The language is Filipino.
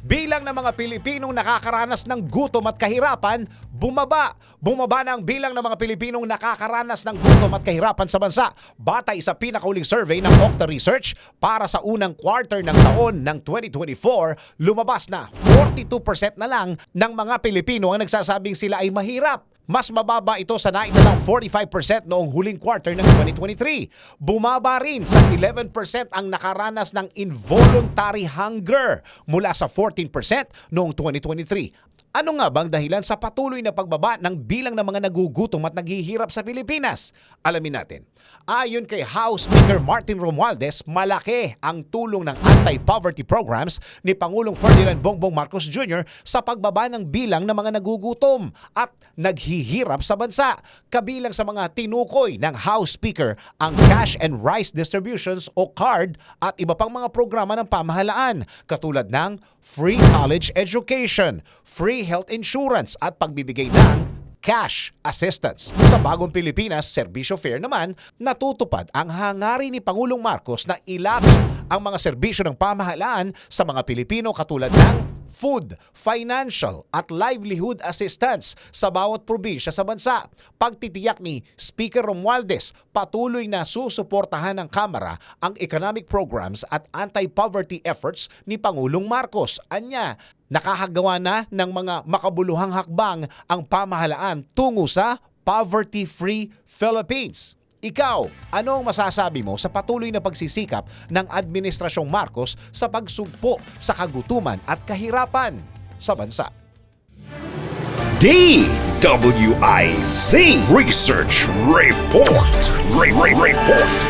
Bilang ng mga Pilipinong nakakaranas ng gutom at kahirapan, bumaba. Bumaba na ang bilang ng mga Pilipinong nakakaranas ng gutom at kahirapan sa bansa. Batay sa pinakauling survey ng Okta Research para sa unang quarter ng taon ng 2024, lumabas na 42% na lang ng mga Pilipino ang nagsasabing sila ay mahirap. Mas mababa ito sa naitalang 45% noong huling quarter ng 2023. Bumaba rin sa 11% ang nakaranas ng involuntary hunger mula sa 14% noong 2023. Ano nga bang dahilan sa patuloy na pagbaba ng bilang ng mga nagugutom at naghihirap sa Pilipinas? Alamin natin. Ayon kay House Speaker Martin Romualdez, malaki ang tulong ng anti-poverty programs ni Pangulong Ferdinand Bongbong Marcos Jr. sa pagbaba ng bilang ng mga nagugutom at naghihirap sa bansa. Kabilang sa mga tinukoy ng House Speaker ang cash and rice distributions o CARD at iba pang mga programa ng pamahalaan katulad ng free college education, free health insurance at pagbibigay ng cash assistance. Sa bagong Pilipinas, serbisyo fair naman, natutupad ang hangarin ni Pangulong Marcos na ilapit ang mga serbisyo ng pamahalaan sa mga Pilipino katulad ng food, financial at livelihood assistance sa bawat probinsya sa bansa. Pagtitiyak ni Speaker Romualdez, patuloy na susuportahan ng Kamara ang economic programs at anti-poverty efforts ni Pangulong Marcos. Anya, nakahagawa na ng mga makabuluhang hakbang ang pamahalaan tungo sa poverty-free Philippines. Ikaw, ano ang masasabi mo sa patuloy na pagsisikap ng Administrasyong Marcos sa pagsugpo sa kagutuman at kahirapan sa bansa? DWIZ Research Report. Re- Re- Report.